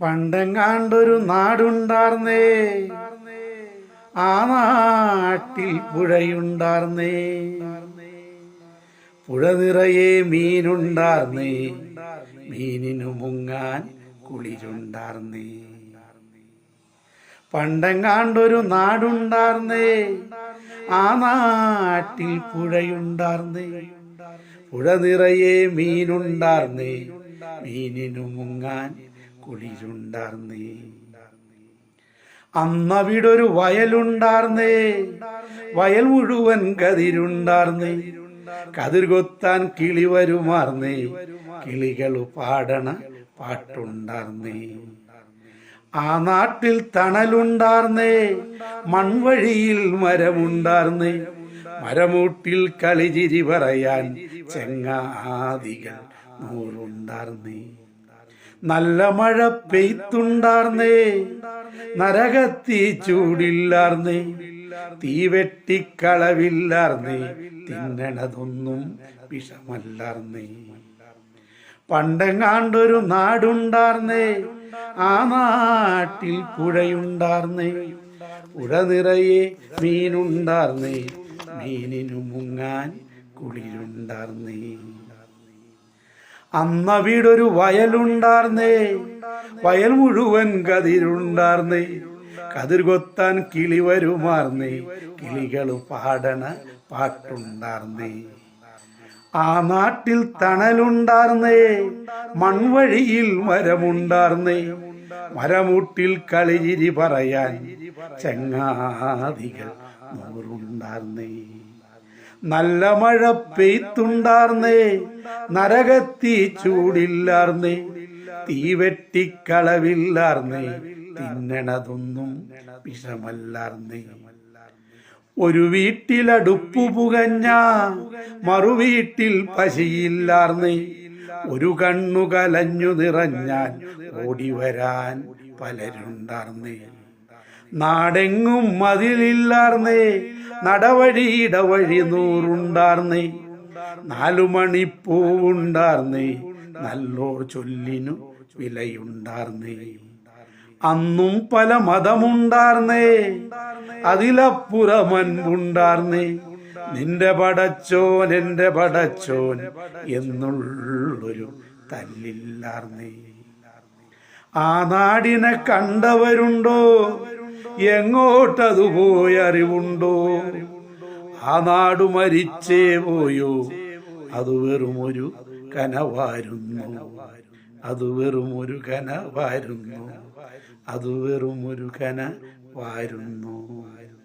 പണ്ടെങ്ങാണ്ടൊരു നാടുണ്ടാർന്നേ. ആ നാട്ടിൽ പുഴയുണ്ടാർന്നേ. പുഴ നിറയെ മീനുണ്ടാർന്നേ. മീനിനു മുങ്ങാൻ കുളിരുണ്ടാർന്നേ. പണ്ടെങ്ങാണ്ടൊരു നാടുണ്ടാർന്നേ. ആ നാട്ടിൽ പുഴയുണ്ടാർന്നേ. പുഴ നിറയെ മീനുണ്ടാർന്നേ. മീനിനു മുങ്ങാൻ കുളിരുണ്ടാർന്നേ. അന്നവിടൊരു വയലുണ്ടാർന്നേ. വയൽ മുഴുവൻ കതിരുണ്ടാർന്നേ. കതിർ കൊത്താൻ കിളി വരുമാർന്നേ. കിളികൾ പാടണ പാട്ടുണ്ടാർന്നേ. ആ നാട്ടിൽ തണലുണ്ടാർന്നേ. മൺവഴിയിൽ മരമുണ്ടാർന്നേ. മരമൂട്ടിൽ കളിചിരി പറയാൻ ചെങ്ങാദികൾ നൂറുണ്ടാർന്നേ. നല്ല മഴ പെയ്ത്തുണ്ടാർന്നേ. നരകത്തി ചൂടില്ലാർന്നേ. തീ വെട്ടിക്കളവില്ലാർന്നേ. തിന്നണതൊന്നും വിഷമല്ലാർന്നേ. പണ്ടെങ്ങാണ്ടൊരു നാടുണ്ടാർന്നേ. ആ നാട്ടിൽ പുഴയുണ്ടാർന്നേ. പുഴ നിറയെ മീനുണ്ടാർന്നേ. മീനിനു മുങ്ങാൻ കുളിരുണ്ടാർന്നേ. അന്നവിടൊരു വയലുണ്ടാർന്നേ. വയൽ മുഴുവൻ കതിരുണ്ടാർന്നേ. കതിർ കൊത്താൻ കിളി വരുമാർന്നേ. കിളികൾ പാടണ പാട്ടുണ്ടാർന്നേ. ആ നാട്ടിൽ തണലുണ്ടാർന്നേ. മൺവഴിയിൽ മരമുണ്ടാർന്നേ. മരമൂട്ടിൽ കളിയിരി പറയാൻ ചങ്ങാതികൾ നൂറുണ്ടാർന്നേ. നല്ല മഴ പെയ്ത്തുണ്ടാർന്നേ. നരകത്തി ചൂടില്ലാർന്നേ. തീ വെട്ടിക്കളവില്ലാർന്നേ. തിന്നണതൊന്നും വിഷമല്ലാർന്നേ. ഒരു വീട്ടിലടുപ്പു പുകഞ്ഞ മറുവീട്ടിൽ പശിയില്ലാർന്നേ. ഒരു കണ്ണു കലഞ്ഞു നിറഞ്ഞാൽ ഓടി വരാൻ പലരുണ്ടാർന്നേ. നാടെങ്ങും മതിലില്ലാർന്നേ. നടവഴി ഇടവഴി നൂറുണ്ടാർന്നേ. നാലു മണിപ്പൂവുണ്ടാർന്നേ. നല്ലോർ ചൊല്ലിനു വിലയുണ്ടാർന്നേ. അന്നും പല മതമുണ്ടാർന്നേ. അതിലപ്പുറമൻപുണ്ടാർന്നേ. നിന്റെ പടച്ചോൻ എന്റെ പടച്ചോൻ എന്നുള്ളൊരു തല്ലില്ലാർന്നേ. ആ നാടിനെ കണ്ടവരുണ്ടോ? എങ്ങോട്ടതു പോയി അറിവുണ്ടോ? ആ നാട് മരിച്ചേ പോയോ? അത് വെറുമൊരു കനവായിരുന്നു. അത് വെറുമൊരു കനവായിരുന്നു. അത് വെറുമൊരു കനവായിരുന്നു.